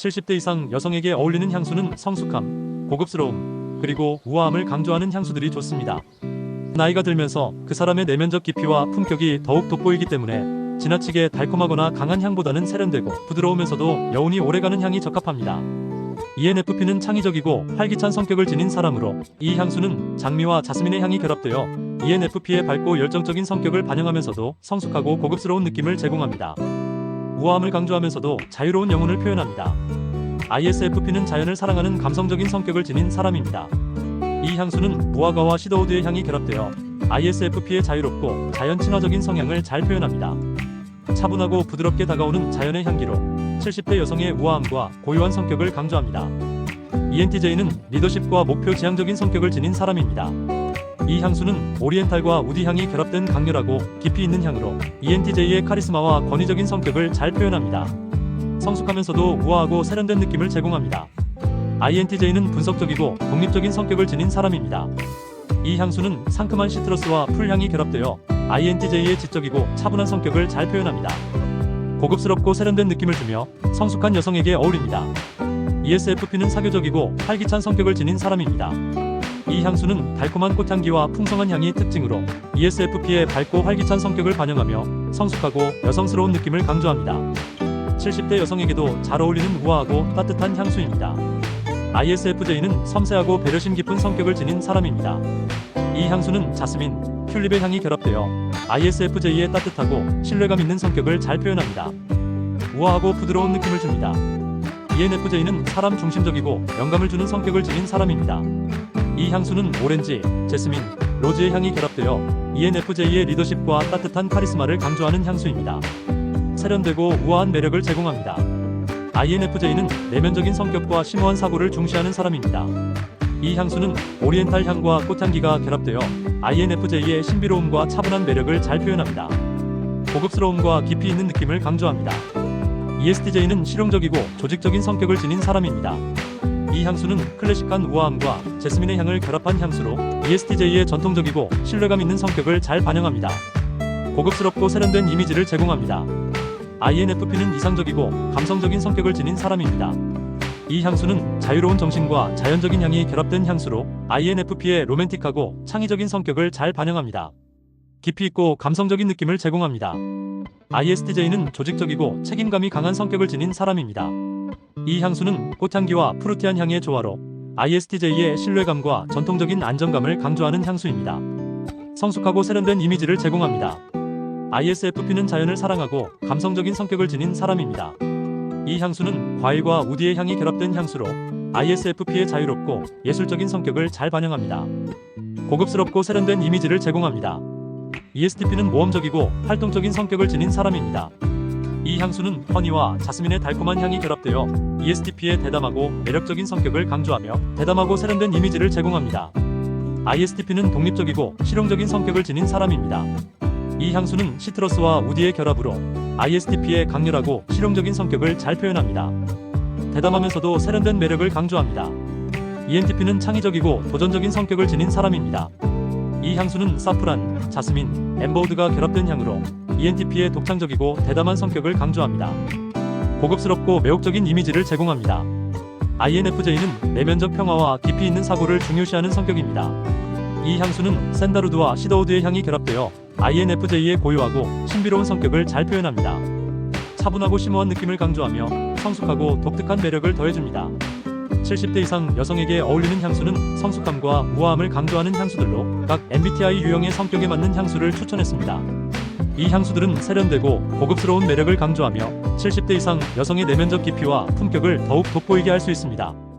70대 이상 여성에게 어울리는 향수는 성숙함, 고급스러움, 그리고 우아함을 강조하는 향수들이 좋습니다. 나이가 들면서 그 사람의 내면적 깊이와 품격이 더욱 돋보이기 때문에 지나치게 달콤하거나 강한 향보다는 세련되고 부드러우면서도 여운이 오래가는 향이 적합합니다. ENFP는 창의적이고 활기찬 성격을 지닌 사람으로 이 향수는 장미와 자스민의 향이 결합되어 ENFP의 밝고 열정적인 성격을 반영하면서도 성숙하고 고급스러운 느낌을 제공합니다. 우아함을 강조하면서도 자유로운 영혼을 표현합니다. ISFP는 자연을 사랑하는 감성적인 성격을 지닌 사람입니다. 이 향수는 무화과와 시더우드의 향이 결합되어 ISFP의 자유롭고 자연 친화적인 성향을 잘 표현합니다. 차분하고 부드럽게 다가오는 자연의 향기로 70대 여성의 우아함과 고유한 성격을 강조합니다. ENTJ는 리더십과 목표 지향적인 성격을 지닌 사람입니다. 이 향수는 오리엔탈과 우디 향이 결합된 강렬하고 깊이 있는 향으로 ENTJ의 카리스마와 권위적인 성격을 잘 표현합니다. 성숙하면서도 우아하고 세련된 느낌을 제공합니다. INTJ는 분석적이고 독립적인 성격을 지닌 사람입니다. 이 향수는 상큼한 시트러스와 풀향이 결합되어 INTJ의 지적이고 차분한 성격을 잘 표현합니다. 고급스럽고 세련된 느낌을 주며 성숙한 여성에게 어울립니다. ESFP는 사교적이고 활기찬 성격을 지닌 사람입니다. 이 향수는 달콤한 꽃향기와 풍성한 향이 특징으로 ESFP의 밝고 활기찬 성격을 반영하며 성숙하고 여성스러운 느낌을 강조합니다. 70대 여성에게도 잘 어울리는 우아하고 따뜻한 향수입니다. ISFJ는 섬세하고 배려심 깊은 성격을 지닌 사람입니다. 이 향수는 자스민, 튤립의 향이 결합되어 ISFJ의 따뜻하고 신뢰감 있는 성격을 잘 표현합니다. 우아하고 부드러운 느낌을 줍니다. ENFJ는 사람 중심적이고 영감을 주는 성격을 지닌 사람입니다. 이 향수는 오렌지, 제스민, 로즈의 향이 결합되어 ENFJ의 리더십과 따뜻한 카리스마를 강조하는 향수입니다. 세련되고 우아한 매력을 제공합니다. INFJ는 내면적인 성격과 심오한 사고를 중시하는 사람입니다. 이 향수는 오리엔탈 향과 꽃향기가 결합되어 INFJ의 신비로움과 차분한 매력을 잘 표현합니다. 고급스러움과 깊이 있는 느낌을 강조합니다. ESTJ는 실용적이고 조직적인 성격을 지닌 사람입니다. 이 향수는 클래식한 우아함과 제스민의 향을 결합한 향수로 ESTJ의 전통적이고 신뢰감 있는 성격을 잘 반영합니다. 고급스럽고 세련된 이미지를 제공합니다. INFP는 이상적이고 감성적인 성격을 지닌 사람입니다. 이 향수는 자유로운 정신과 자연적인 향이 결합된 향수로 INFP의 로맨틱하고 창의적인 성격을 잘 반영합니다. 깊이 있고 감성적인 느낌을 제공합니다. ISTJ는 조직적이고 책임감이 강한 성격을 지닌 사람입니다. 이 향수는 꽃향기와 푸르티한 향의 조화로 ISTJ의 신뢰감과 전통적인 안정감을 강조하는 향수입니다. 성숙하고 세련된 이미지를 제공합니다. ISFP는 자연을 사랑하고 감성적인 성격을 지닌 사람입니다. 이 향수는 과일과 우디의 향이 결합된 향수로 ISFP의 자유롭고 예술적인 성격을 잘 반영합니다. 고급스럽고 세련된 이미지를 제공합니다. ESTP는 모험적이고 활동적인 성격을 지닌 사람입니다. 이 향수는 허니와 자스민의 달콤한 향이 결합되어 ESTP의 대담하고 매력적인 성격을 강조하며 대담하고 세련된 이미지를 제공합니다. ISTP는 독립적이고 실용적인 성격을 지닌 사람입니다. 이 향수는 시트러스와 우디의 결합으로 ISTP의 강렬하고 실용적인 성격을 잘 표현합니다. 대담하면서도 세련된 매력을 강조합니다. ENTP는 창의적이고 도전적인 성격을 지닌 사람입니다. 이 향수는 사프란, 자스민, 엠버우드가 결합된 향으로 ENTP의 독창적이고 대담한 성격을 강조합니다. 고급스럽고 매혹적인 이미지를 제공합니다. INFJ는 내면적 평화와 깊이 있는 사고를 중요시하는 성격입니다. 이 향수는 샌다루드와 시더우드의 향이 결합되어 INFJ의 고유하고 신비로운 성격을 잘 표현합니다. 차분하고 심오한 느낌을 강조하며 성숙하고 독특한 매력을 더해줍니다. 70대 이상 여성에게 어울리는 향수는 성숙함과 우아함을 강조하는 향수들로 각 MBTI 유형의 성격에 맞는 향수를 추천했습니다. 이 향수들은 세련되고 고급스러운 매력을 강조하며 70대 이상 여성의 내면적 깊이와 품격을 더욱 돋보이게 할 수 있습니다.